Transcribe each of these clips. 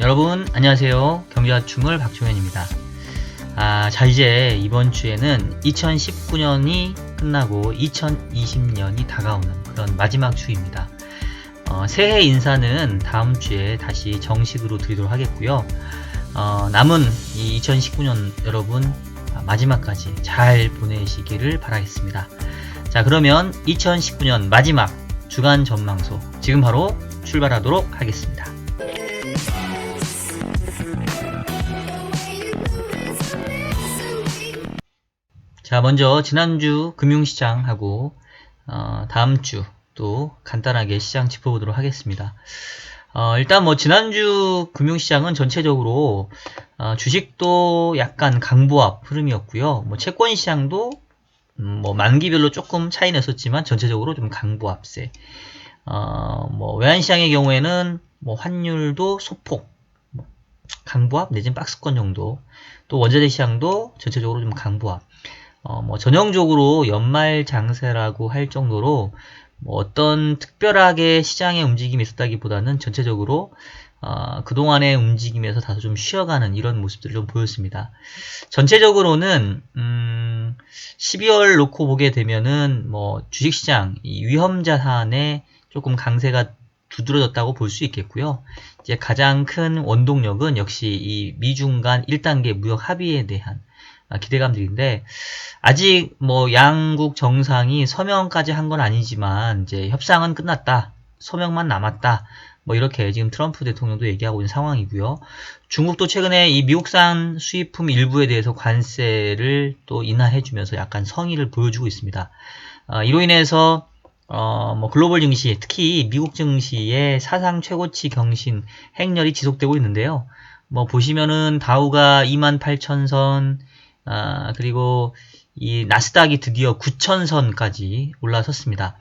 여러분 안녕하세요. 경제화충을 박종현입니다. 아, 자 이제 이번 주에는 2019년이 끝나고 2020년이 다가오는 그런 마지막 주입니다. 어, 새해 인사는 다음 주에 다시 정식으로 드리도록 하겠고요. 어, 남은 이 2019년 여러분 마지막까지 잘 보내시기를 바라겠습니다. 자 그러면 2019년 마지막 주간 전망소 지금 바로 출발하도록 하겠습니다. 자, 먼저 지난주 금융시장하고 어, 다음 주 또 간단하게 시장 짚어보도록 하겠습니다. 어, 일단 뭐 지난주 금융시장은 전체적으로 어, 주식도 약간 강보합 흐름이었고요. 뭐 채권 시장도 음, 뭐 만기별로 조금 차이 냈었지만 전체적으로 좀 강보합세. 어, 뭐 외환 시장의 경우에는 뭐 환율도 소폭 뭐 강보합 내지는 박스권 정도. 또 원자재 시장도 전체적으로 좀 강보합. 어, 뭐 전형적으로 연말 장세라고 할 정도로 뭐 어떤 특별하게 시장의 움직임이 있었다기보다는 전체적으로 어, 그동안의 움직임에서 다소 좀 쉬어가는 이런 모습들을 좀 보였습니다. 전체적으로는 음, 12월 놓고 보게 되면은 뭐 주식시장 이 위험 자산의 조금 강세가 두드러졌다고 볼 수 있겠고요. 이제 가장 큰 원동력은 역시 이 미중 간 1단계 무역 합의에 대한 아, 기대감들인데 아직 뭐 양국 정상이 서명까지 한 건 아니지만 이제 협상은 끝났다. 서명만 남았다. 뭐 이렇게 지금 트럼프 대통령도 얘기하고 있는 상황이고요. 중국도 최근에 이 미국산 수입품 일부에 대해서 관세를 또 인하해주면서 약간 성의를 보여주고 있습니다. 어, 이로 인해서 어, 뭐 글로벌 증시, 특히 미국 증시의 사상 최고치 경신 행렬이 지속되고 있는데요. 뭐 보시면은 다우가 28,000선, 아, 그리고 이 나스닥이 드디어 9천선까지 올라섰습니다.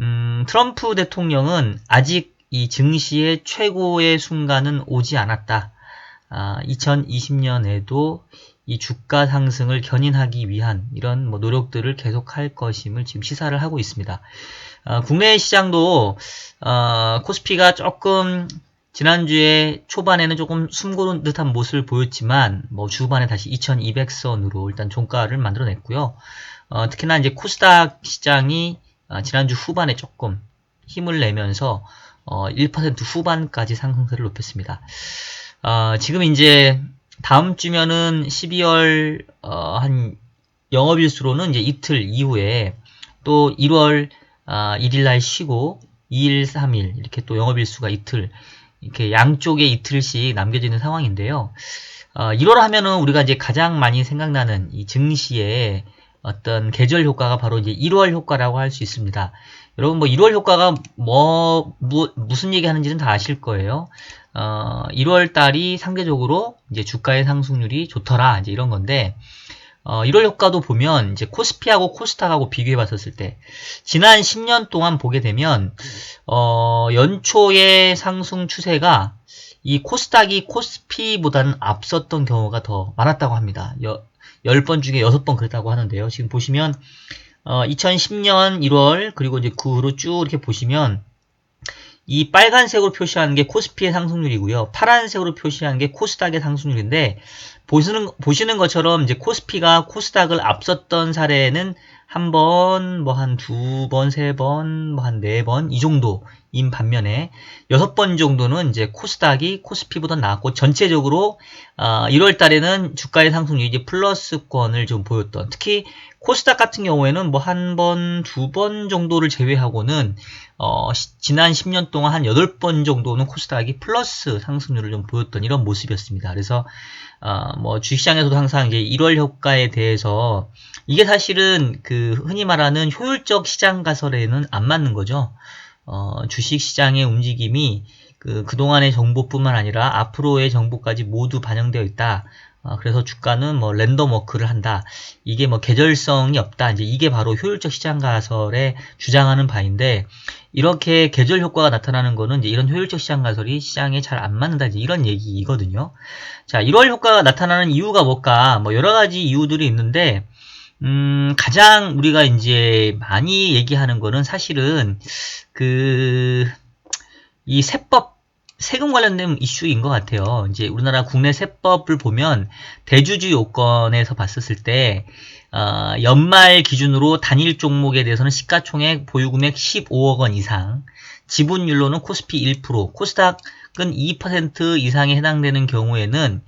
음, 트럼프 대통령은 아직 이 증시의 최고의 순간은 오지 않았다. 아, 2020년에도 이 주가 상승을 견인하기 위한 이런 뭐 노력들을 계속할 것임을 지금 시사를 하고 있습니다. 아, 국내 시장도 어, 코스피가 조금 지난주에 초반에는 조금 숨고른 듯한 모습을 보였지만 뭐 주반에 다시 2200선으로 일단 종가를 만들어냈고요. 어, 특히나 이제 코스닥 시장이 어, 지난주 후반에 조금 힘을 내면서 어, 1% 후반까지 상승세를 높였습니다. 어, 지금 이제 다음 주면은 12월 어, 한 영업일수로는 이제 이틀 이후에 또 1월 아, 1일 날 쉬고 2일, 3일 이렇게 또 영업일수가 이틀 이렇게 양쪽에 이틀씩 남겨지는 상황인데요. 어, 1월 하면은 우리가 이제 가장 많이 생각나는 이 증시의 어떤 계절 효과가 바로 이제 1월 효과라고 할 수 있습니다. 여러분 뭐 1월 효과가 뭐, 뭐 무슨 얘기 하는지는 다 아실 거예요. 어, 1월 달이 상대적으로 이제 주가의 상승률이 좋더라 이제 이런 건데 어, 1월 효과도 보면 이제 코스피하고 코스닥하고 비교해 봤었을 때 지난 10년 동안 보게 되면 어, 연초의 상승 추세가 이 코스닥이 코스피보다는 앞섰던 경우가 더 많았다고 합니다. 여, 10번 중에 6번 그랬다고 하는데요. 지금 보시면 어, 2010년 1월 그리고 이제 그 후로 쭉 이렇게 보시면 이 빨간색으로 표시하는 게 코스피의 상승률이고요. 파란색으로 표시하는 게 코스닥의 상승률인데 보시는 보시는 것처럼 이제 코스피가 코스닥을 앞섰던 사례는 한 번, 뭐 한 두 번, 세 번, 뭐 한 네 번 이 정도 인 반면에 여섯 번 정도는 이제 코스닥이 코스피보다 나았고 전체적으로 어, 1월 달에는 주가의 상승률이 플러스권을 좀 보였던 특히 코스닥 같은 경우에는 뭐 한 번, 두 번 정도를 제외하고는 어, 시, 지난 10년 동안 한 8번 정도는 코스닥이 플러스 상승률을 좀 보였던 이런 모습이었습니다. 그래서 어, 뭐 주식시장에서도 항상 이제 1월 효과에 대해서 이게 사실은 그 흔히 말하는 효율적 시장 가설에는 안 맞는 거죠. 어, 주식 시장의 움직임이 그, 그동안의 정보뿐만 아니라 앞으로의 정보까지 모두 반영되어 있다. 어, 그래서 주가는 뭐 랜덤 워크를 한다. 이게 뭐 계절성이 없다. 이제 이게 바로 효율적 시장 가설에 주장하는 바인데 이렇게 계절 효과가 나타나는 거는 이제 이런 효율적 시장 가설이 시장에 잘 안 맞는다. 이제 이런 얘기이거든요. 자, 1월 효과가 나타나는 이유가 뭘까? 뭐 여러 가지 이유들이 있는데 음, 가장 우리가 이제 많이 얘기하는 거는 사실은 그 이 세법 세금 관련된 이슈인 것 같아요. 이제 우리나라 국내 세법을 보면 대주주 요건에서 봤었을 때 어, 연말 기준으로 단일 종목에 대해서는 시가총액 보유금액 15억 원 이상, 지분율로는 코스피 1%, 코스닥은 2% 이상에 해당되는 경우에는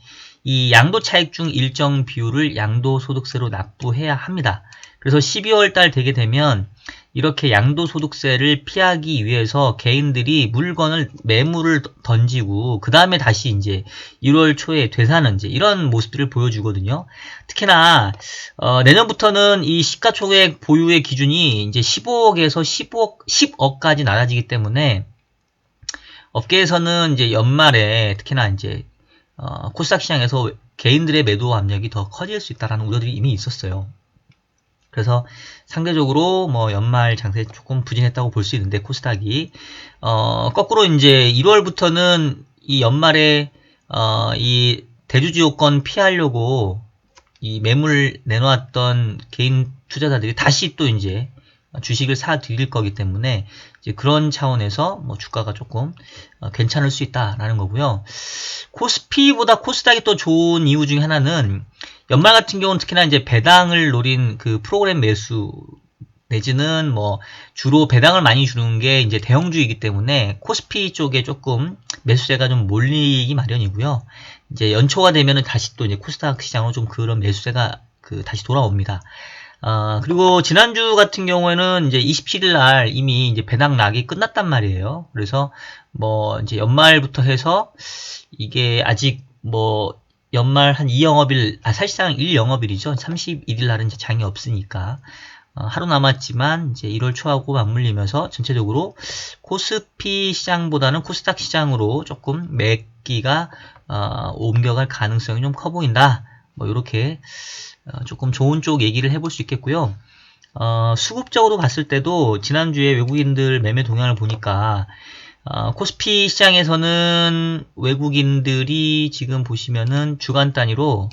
이 양도 차익 중 일정 비율을 양도소득세로 납부해야 합니다. 그래서 12월 달 되게 되면 이렇게 양도소득세를 피하기 위해서 개인들이 물건을 매물을 던지고 그 다음에 다시 이제 1월 초에 되사는 이제 이런 모습들을 보여주거든요. 특히나 어, 내년부터는 이 시가총액 보유의 기준이 이제 15억에서 15억 10억까지 낮아지기 때문에 업계에서는 이제 연말에 특히나 이제 어, 코스닥 시장에서 개인들의 매도 압력이 더 커질 수 있다라는 우려들이 이미 있었어요. 그래서 상대적으로 뭐 연말 장세 조금 부진했다고 볼 수 있는데 코스닥이 어 거꾸로 이제 1월부터는 이 연말에 어 이 대주주 요건 피하려고 이 매물 내놓았던 개인 투자자들이 다시 또 이제 주식을 사 드릴 거기 때문에 그런 차원에서 뭐 주가가 조금 어, 괜찮을 수 있다라는 거고요. 코스피보다 코스닥이 또 좋은 이유 중에 하나는 연말 같은 경우는 특히나 이제 배당을 노린 그 프로그램 매수 내지는 뭐 주로 배당을 많이 주는 게 이제 대형주이기 때문에 코스피 쪽에 조금 매수세가 좀 몰리기 마련이고요. 이제 연초가 되면은 다시 또 이제 코스닥 시장으로 좀 그런 매수세가 그 다시 돌아옵니다. 아, 그리고 지난주 같은 경우에는 이제 27일 날 이미 이제 배당 락이 끝났단 말이에요. 그래서 뭐 이제 연말부터 해서 이게 아직 뭐 연말 한 2영업일, 아, 사실상 1영업일이죠. 31일 날은 이제 장이 없으니까. 어, 하루 남았지만 이제 1월 초하고 맞물리면서 전체적으로 코스피 시장보다는 코스닥 시장으로 조금 매기가 어, 옮겨갈 가능성이 좀 커 보인다. 뭐 이렇게 어, 조금 좋은 쪽 얘기를 해볼 수 있겠고요. 어, 수급적으로 봤을 때도 지난주에 외국인들 매매 동향을 보니까 어, 코스피 시장에서는 외국인들이 지금 보시면은 주간 단위로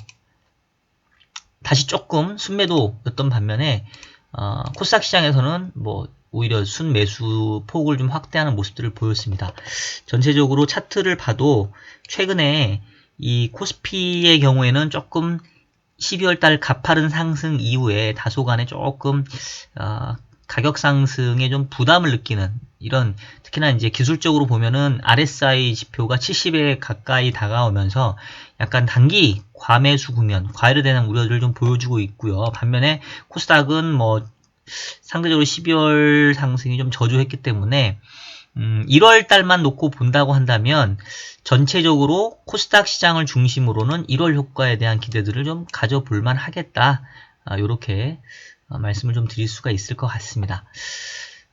다시 조금 순매도였던 반면에 어, 코스닥 시장에서는 뭐 오히려 순매수 폭을 좀 확대하는 모습들을 보였습니다. 전체적으로 차트를 봐도 최근에 이 코스피의 경우에는 조금 12월 달 가파른 상승 이후에 다소간에 조금 어, 가격 상승에 좀 부담을 느끼는 이런 특히나 이제 기술적으로 보면은 RSI 지표가 70에 가까이 다가오면서 약간 단기 과매수 국면, 대한 우려를 좀 보여주고 있고요. 반면에 코스닥은 뭐 상대적으로 12월 상승이 좀 저조했기 때문에 음, 1월 달만 놓고 본다고 한다면 전체적으로 코스닥 시장을 중심으로는 1월 효과에 대한 기대들을 좀 가져볼 만 하겠다. 아, 요렇게 어, 말씀을 좀 드릴 수가 있을 것 같습니다.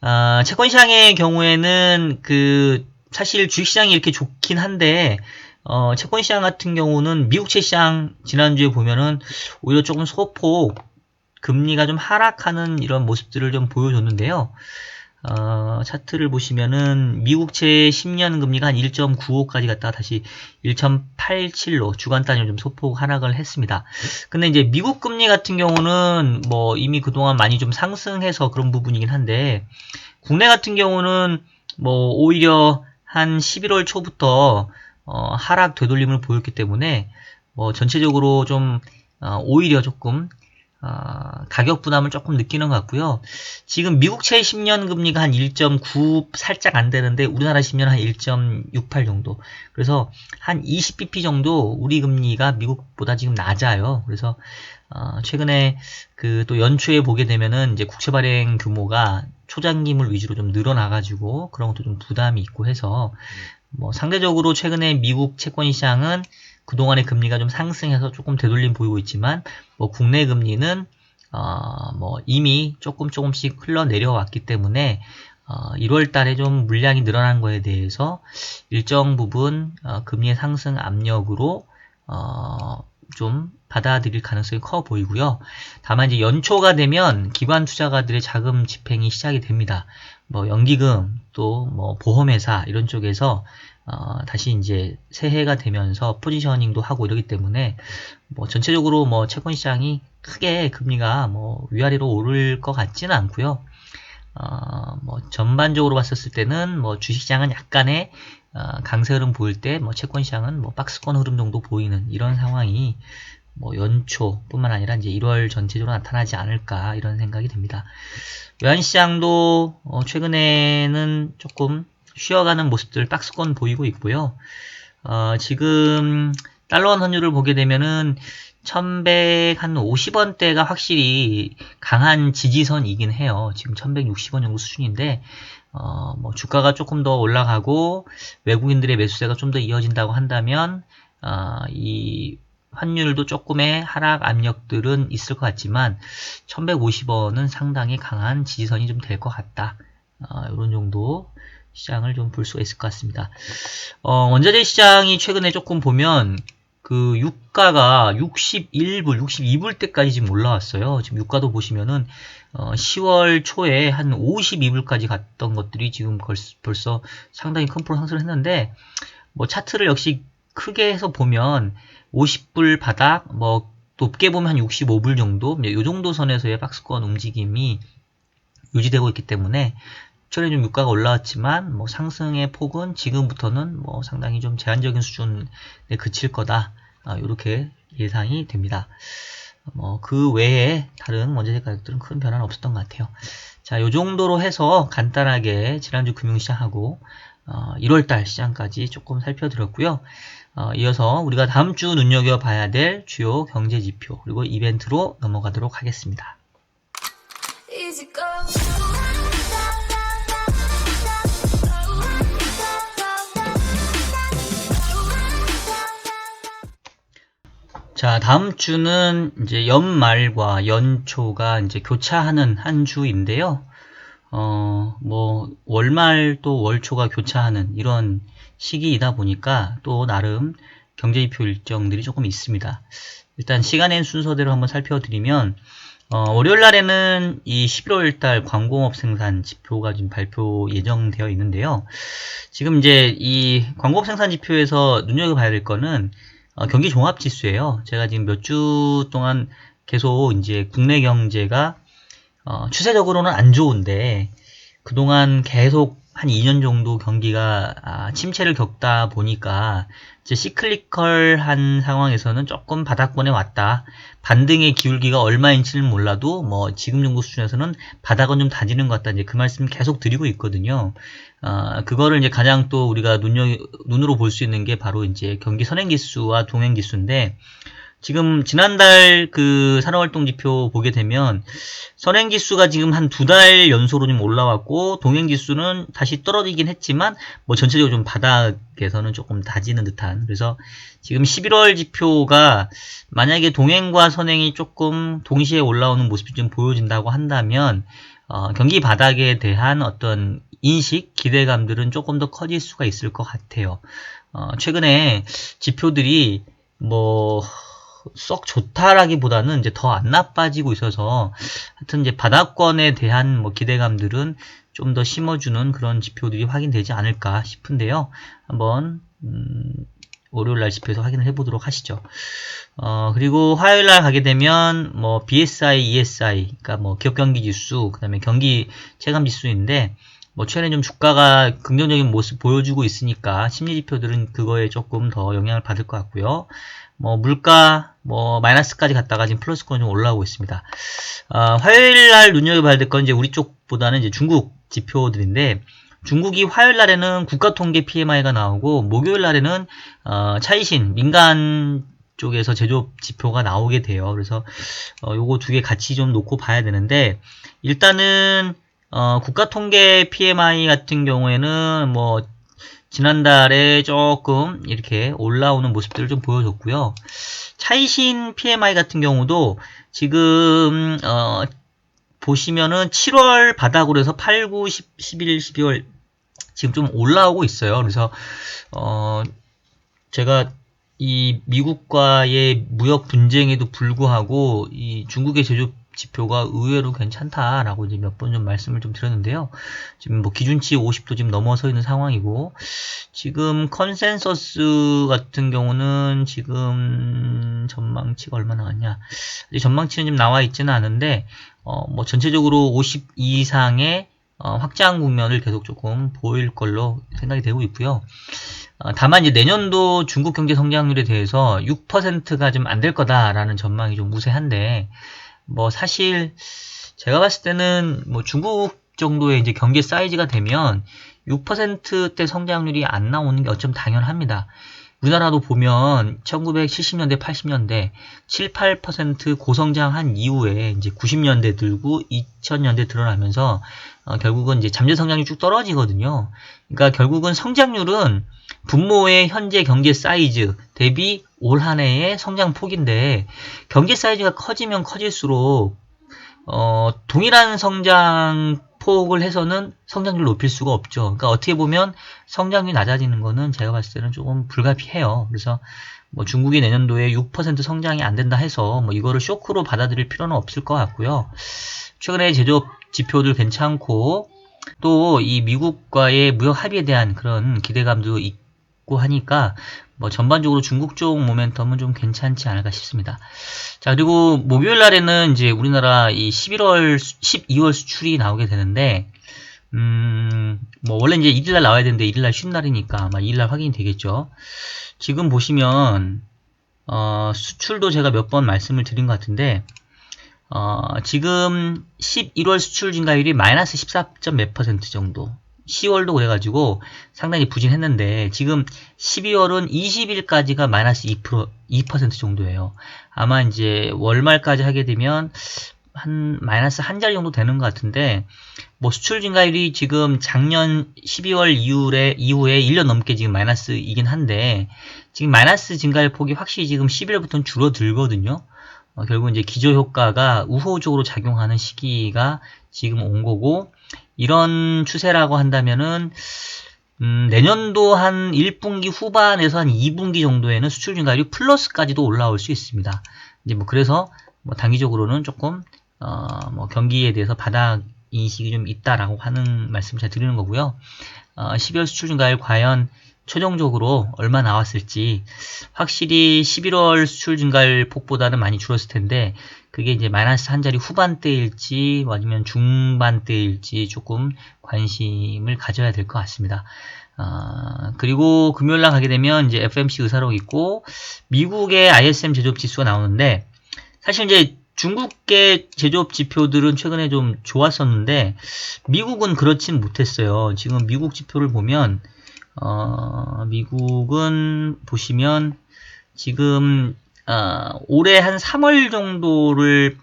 어, 채권 시장의 경우에는 그 사실 주식 시장이 이렇게 좋긴 한데 어, 채권 시장 같은 경우는 미국 채 시장 지난주에 보면은 오히려 조금 소폭 금리가 좀 하락하는 이런 모습들을 좀 보여줬는데요. 어, 차트를 보시면은 미국채 10년 금리가 한 1.95까지 갔다가 다시 1.87로 주간 단위로 좀 소폭 하락을 했습니다. 근데 이제 미국 금리 같은 경우는 뭐 이미 그동안 많이 좀 상승해서 그런 부분이긴 한데 국내 같은 경우는 뭐 오히려 한 11월 초부터 어, 하락 되돌림을 보였기 때문에 뭐 전체적으로 좀 어, 오히려 조금 어, 가격 부담을 조금 느끼는 것 같고요. 지금 미국채 10년 금리가 한 1.9 살짝 안 되는데 우리나라 10년 한 1.68 정도. 그래서 한 20bp 정도 우리 금리가 미국보다 지금 낮아요. 그래서 어, 최근에 그 또 연초에 보게 되면은 이제 국채 발행 규모가 초장기물 위주로 좀 늘어나가지고 그런 것도 좀 부담이 있고 해서 뭐 상대적으로 최근에 미국 채권 시장은 그동안의 금리가 좀 상승해서 조금 되돌림 보이고 있지만 뭐 국내 금리는 어 뭐 이미 조금 조금씩 흘러 내려왔기 때문에 어 1월 달에 좀 물량이 늘어난 거에 대해서 일정 부분 어 금리의 상승 압력으로 어 좀 받아들일 가능성이 커 보이고요. 다만 이제 연초가 되면 기관 투자가들의 자금 집행이 시작이 됩니다. 뭐 연기금 또 뭐 보험회사 이런 쪽에서 어, 다시 이제 새해가 되면서 포지셔닝도 하고 이러기 때문에 뭐 전체적으로 뭐 채권 시장이 크게 금리가 뭐 위아래로 오를 것 같지는 않고요. 어, 뭐 전반적으로 봤었을 때는 뭐 주식시장은 약간의 어, 강세 흐름 보일 때 뭐 채권 시장은 뭐 박스권 흐름 정도 보이는 이런 상황이 뭐 연초뿐만 아니라 이제 1월 전체적으로 나타나지 않을까 이런 생각이 듭니다. 외환시장도 어, 최근에는 조금 쉬어가는 모습들 박스권 보이고 있고요. 어, 지금 달러원 환율을 보게 되면은 1150원대가 확실히 강한 지지선이긴 해요. 지금 1160원 정도 수준인데 어, 뭐 주가가 조금 더 올라가고 외국인들의 매수세가 좀 더 이어진다고 한다면 어, 이 환율도 조금의 하락 압력들은 있을 것 같지만 1150원은 상당히 강한 지지선이 좀 될 것 같다. 어, 이런 정도 시장을 좀 볼 수가 있을 것 같습니다. 어, 원자재 시장이 최근에 조금 보면 그 유가가 61불, 62불 때까지 지금 올라왔어요. 지금 유가도 보시면은 어, 10월 초에 한 52불까지 갔던 것들이 지금 벌써 상당히 큰 프로 상승을 했는데 뭐 차트를 역시 크게 해서 보면 50불 바닥, 뭐 높게 보면 한 65불 정도, 이 정도 선에서의 박스권 움직임이 유지되고 있기 때문에 최근에 좀 유가가 올라왔지만 뭐 상승의 폭은 지금부터는 뭐 상당히 좀 제한적인 수준에 그칠 거다. 아, 이렇게 예상이 됩니다. 뭐 그 외에 다른 원자재 가격들은 큰 변화는 없었던 것 같아요. 자, 요 정도로 해서 간단하게 지난주 금융시장하고 어, 1월달 시장까지 조금 살펴드렸고요. 어, 이어서 우리가 다음 주 눈여겨봐야 될 주요 경제 지표 그리고 이벤트로 넘어가도록 하겠습니다. 자, 다음 주는 이제 연말과 연초가 이제 교차하는 한 주인데요. 어, 뭐, 월말 또 월초가 교차하는 이런 시기이다 보니까 또 나름 경제지표 일정들이 조금 있습니다. 일단 시간의 순서대로 한번 살펴드리면, 어, 월요일 날에는 이 11월 달 광공업 생산 지표가 지금 발표 예정되어 있는데요. 지금 이제 이 광공업 생산 지표에서 눈여겨봐야 될 거는 어, 경기 종합 지수예요. 제가 지금 몇 주 동안 계속 이제 국내 경제가 어, 추세적으로는 안 좋은데 그동안 계속 한 2년 정도 경기가 아, 침체를 겪다 보니까 이제 시클리컬한 상황에서는 조금 바닥권에 왔다. 반등의 기울기가 얼마인지는 몰라도 뭐 지금 정도 수준에서는 바닥은 좀 다지는 것 같다. 이제 그 말씀 계속 드리고 있거든요. 어, 그거를 이제 가장 또 우리가 눈여, 눈으로 볼 수 있는 게 바로 이제 경기 선행지수와 동행지수인데 지금 지난달 그 산업활동 지표 보게 되면 선행 지수가 지금 한 두 달 연속으로 좀 올라왔고 동행 지수는 다시 떨어지긴 했지만 뭐 전체적으로 좀 바닥에서는 조금 다지는 듯한 그래서 지금 11월 지표가 만약에 동행과 선행이 조금 동시에 올라오는 모습이 좀 보여진다고 한다면 어, 경기 바닥에 대한 어떤 인식, 기대감들은 조금 더 커질 수가 있을 것 같아요. 어, 최근에 지표들이 뭐 썩 좋다라기보다는 이제 더 안 나빠지고 있어서 하여튼 이제 바닥권에 대한 뭐 기대감들은 좀 더 심어주는 그런 지표들이 확인되지 않을까 싶은데요. 한번 음, 월요일 날 지표에서 확인을 해보도록 하시죠. 어, 그리고 화요일 날 가게 되면 뭐 BSI, ESI, 그러니까 뭐 기업 경기 지수, 그다음에 경기 체감 지수인데 뭐 최근에 좀 주가가 긍정적인 모습 보여주고 있으니까 심리 지표들은 그거에 조금 더 영향을 받을 것 같고요. 뭐 물가 뭐 마이너스까지 갔다가 지금 플러스권 좀 올라오고 있습니다. 어, 화요일 날 눈여겨봐야 될 건 이제 우리 쪽보다는 이제 중국 지표들인데 중국이 화요일 날에는 국가통계 PMI가 나오고 목요일 날에는 어, 차이신 민간 쪽에서 제조업 지표가 나오게 돼요. 그래서 어, 요거 두 개 같이 좀 놓고 봐야 되는데 일단은 어, 국가통계 PMI 같은 경우에는 뭐 지난달에 조금 이렇게 올라오는 모습들을 좀 보여줬고요. 차이신 PMI 같은 경우도 지금 어, 보시면은 7월 바닥으로 해서 8, 9, 10, 11, 12월 지금 좀 올라오고 있어요. 그래서 어, 제가 이 미국과의 무역 분쟁에도 불구하고 이 중국의 제조 지표가 의외로 괜찮다라고 이제 몇 번 좀 말씀을 좀 드렸는데요. 지금 뭐 기준치 50도 지금 넘어서 있는 상황이고 지금 컨센서스 같은 경우는 지금 전망치가 얼마 나왔냐? 전망치는 좀 나와 있지는 않은데 어 뭐 전체적으로 50 이상의 어, 확장 국면을 계속 조금 보일 걸로 생각이 되고 있고요. 어, 다만 이제 내년도 중국 경제 성장률에 대해서 6%가 좀 안 될 거다라는 전망이 좀 우세한데 뭐 사실 제가 봤을 때는 뭐 중국 정도의 이제 경제 사이즈가 되면 6%대 성장률이 안 나오는 게 어쩜 당연합니다. 우리나라도 보면 1970년대, 80년대 7, 8% 고성장한 이후에 이제 90년대 들고 2000년대 드러나면서 어, 결국은 이제 잠재 성장률이 쭉 떨어지거든요. 그러니까 결국은 성장률은 분모의 현재 경제 사이즈 대비 올 한 해의 성장 폭인데 경제 사이즈가 커지면 커질수록 어, 동일한 성장 폭을 해서는 성장률을 높일 수가 없죠. 그러니까 어떻게 보면 성장률이 낮아지는 거는 제가 봤을 때는 조금 불가피해요. 그래서 뭐 중국이 내년도에 6% 성장이 안 된다 해서 뭐 이거를 쇼크로 받아들일 필요는 없을 것 같고요. 최근에 제조업 지표들 괜찮고 또 이 미국과의 무역 합의에 대한 그런 기대감도 있고 하니까 뭐 전반적으로 중국 쪽 모멘텀은 좀 괜찮지 않을까 싶습니다. 자, 그리고 목요일 날에는 이제 우리나라 이 11월, 12월 수출이 나오게 되는데, 음, 뭐 원래 이제 1일날 나와야 되는데 1일날 쉰 날이니까 아마 2일날 확인이 되겠죠. 지금 보시면, 어, 수출도 제가 몇 번 말씀을 드린 것 같은데, 어, 지금 11월 수출 증가율이 마이너스 14. 몇 퍼센트 정도 10월도 그래가지고 상당히 부진했는데 지금 12월은 20일까지가 마이너스 2%, 2% 정도예요. 아마 이제 월말까지 하게 되면 한 마이너스 한 자리 정도 되는 것 같은데 뭐 수출 증가율이 지금 작년 12월 이후에 이후에 1년 넘게 지금 마이너스이긴 한데 지금 마이너스 증가율 폭이 확실히 지금 11월부터는 줄어들거든요. 어, 결국 이제 기저 효과가 우호적으로 작용하는 시기가 지금 온 거고 이런 추세라고 한다면은 음, 내년도 한 1분기 후반에서 한 2분기 정도에는 수출 증가율이 플러스까지도 올라올 수 있습니다. 이제 뭐 그래서 뭐 단기적으로는 조금 어, 뭐 경기에 대해서 바닥 인식이 좀 있다라고 하는 말씀 잘 드리는 거고요. 어, 12월 수출 증가율 과연 최종적으로 얼마 나왔을지 확실히 11월 수출 증가율 폭보다는 많이 줄었을 텐데 그게 이제 마이너스 한 자리 후반대일지 뭐 아니면 중반대일지 조금 관심을 가져야 될 것 같습니다. 어, 그리고 금요일 날 가게 되면 이제 FMC 의사록 있고 미국의 ISM 제조업 지수가 나오는데 사실 이제 중국계 제조업 지표들은 최근에 좀 좋았었는데 미국은 그렇진 못했어요. 지금 미국 지표를 보면 어, 미국은 보시면 지금 어, 올해 한 3월 정도를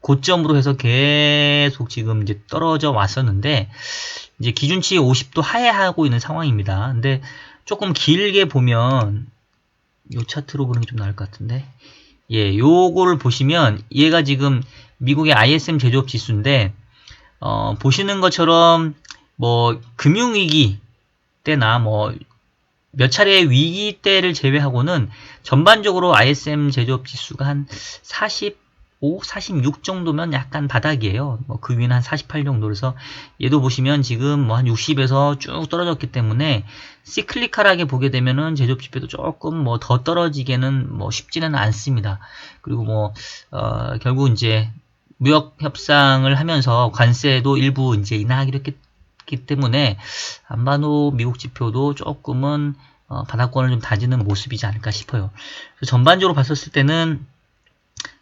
고점으로 해서 계속 지금 이제 떨어져 왔었는데 이제 기준치 50도 하회하고 있는 상황입니다. 근데 조금 길게 보면 이 차트로 보는 게 좀 나을 것 같은데 예, 요거를 보시면 얘가 지금 미국의 ISM 제조업 지수인데 어, 보시는 것처럼 뭐 금융위기 때나 뭐 몇 차례의 위기 때를 제외하고는 전반적으로 ISM 제조업 지수가 한 45, 46 정도면 약간 바닥이에요. 뭐 그 위는 한 48 정도. 그래서 얘도 보시면 지금 뭐 한 60에서 쭉 떨어졌기 때문에 시클리컬하게 보게 되면은 제조업 지표도 조금 뭐 더 떨어지게는 뭐 쉽지는 않습니다. 그리고 뭐, 어, 결국 이제 무역 협상을 하면서 관세도 일부 이제 인하하기로 했기 있기 때문에 안바노 미국 지표도 조금은 어, 바닥권을 좀 다지는 모습이지 않을까 싶어요. 전반적으로 봤었을 때는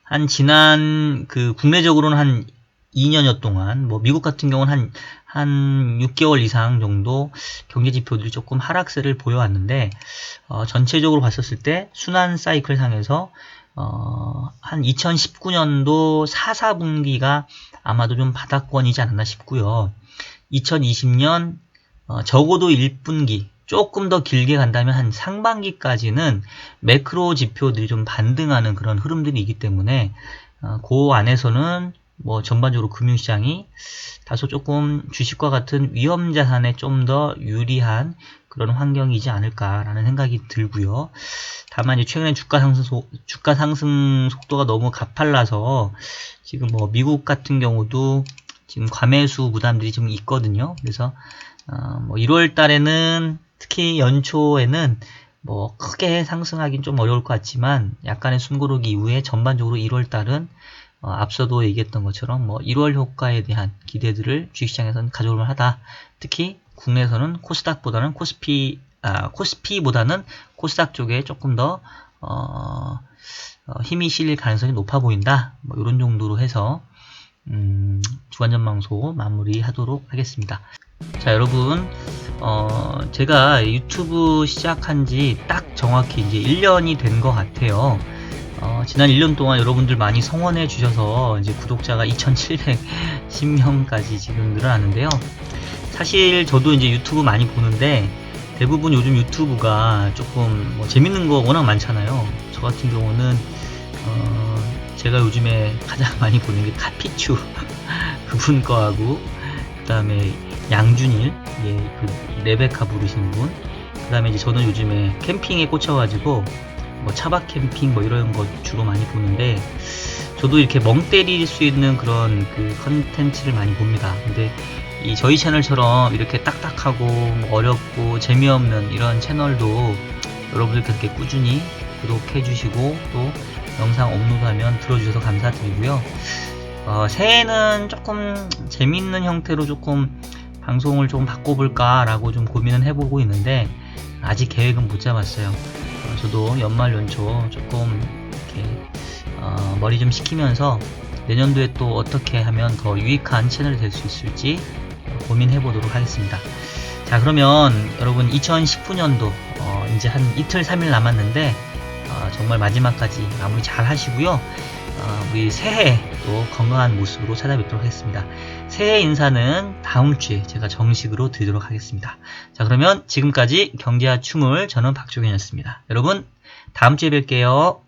한 지난 그 국내적으로는 한 2년여 동안 뭐 미국 같은 경우는 한, 한 6개월 이상 정도 경제 지표들이 조금 하락세를 보여왔는데 어, 전체적으로 봤었을 때 순환 사이클 상에서 어, 한 2019년도 4, 4분기가 아마도 좀 바닥권이지 않았나 싶고요. 2020년 어, 적어도 1분기 조금 더 길게 간다면 한 상반기까지는 매크로 지표들이 좀 반등하는 그런 흐름들이 있기 때문에 어, 그 안에서는 뭐 전반적으로 금융시장이 다소 조금 주식과 같은 위험 자산에 좀 더 유리한 그런 환경이지 않을까라는 생각이 들고요. 다만 이제 최근에 주가 상승 소, 주가 상승 속도가 너무 가팔라서 지금 뭐 미국 같은 경우도 지금 과매수 부담들이 좀 있거든요. 그래서 어, 뭐 1월 달에는 특히 연초에는 뭐 크게 상승하기는 좀 어려울 것 같지만 약간의 숨고르기 이후에 전반적으로 1월 달은 어, 앞서도 얘기했던 것처럼 뭐 1월 효과에 대한 기대들을 주식시장에서는 가져올 만하다. 특히 국내에서는 코스닥보다는 코스피 아, 코스피보다는 코스닥 쪽에 조금 더 어, 어, 힘이 실릴 가능성이 높아 보인다. 뭐 이런 정도로 해서 음, 주간전망소 마무리하도록 하겠습니다. 자 여러분 어, 제가 유튜브 시작한 지 딱 정확히 이제 1년이 된 것 같아요. 어, 지난 1년 동안 여러분들 많이 성원해 주셔서 이제 구독자가 2,710명까지 지금 늘어났는데요. 사실 저도 이제 유튜브 많이 보는데 대부분 요즘 유튜브가 조금 뭐 재밌는 거 워낙 많잖아요. 저 같은 경우는 어, 제가 요즘에 가장 많이 보는 게 카피추 그분 거하고 그 다음에 양준일 예, 그 레베카 부르시는 분 그 다음에 이제 저는 요즘에 캠핑에 꽂혀가지고 뭐 차박 캠핑 뭐 이런 거 주로 많이 보는데 저도 이렇게 멍 때릴 수 있는 그런 그 컨텐츠를 많이 봅니다. 근데 이 저희 채널처럼 이렇게 딱딱하고 뭐 어렵고 재미없는 이런 채널도 여러분들께서 이렇게 꾸준히 구독해 주시고 또 영상 업로드하면 들어주셔서 감사드리고요. 어, 새해에는 조금 재밌는 형태로 조금 방송을 좀 바꿔볼까라고 좀 고민은 해보고 있는데 아직 계획은 못 잡았어요. 어, 저도 연말 연초 조금 이렇게 어, 머리 좀 식히면서 내년도에 또 어떻게 하면 더 유익한 채널이 될 수 있을지 고민해 보도록 하겠습니다. 자 그러면 여러분 2019년도 어, 이제 한 이틀 3일 남았는데 어, 정말 마지막까지 마무리 잘 하시고요. 어, 우리 새해 또 건강한 모습으로 찾아뵙도록 하겠습니다. 새해 인사는 다음 주에 제가 정식으로 드리도록 하겠습니다. 자 그러면 지금까지 경제와 춤을 저는 박종현이었습니다. 여러분 다음 주에 뵐게요.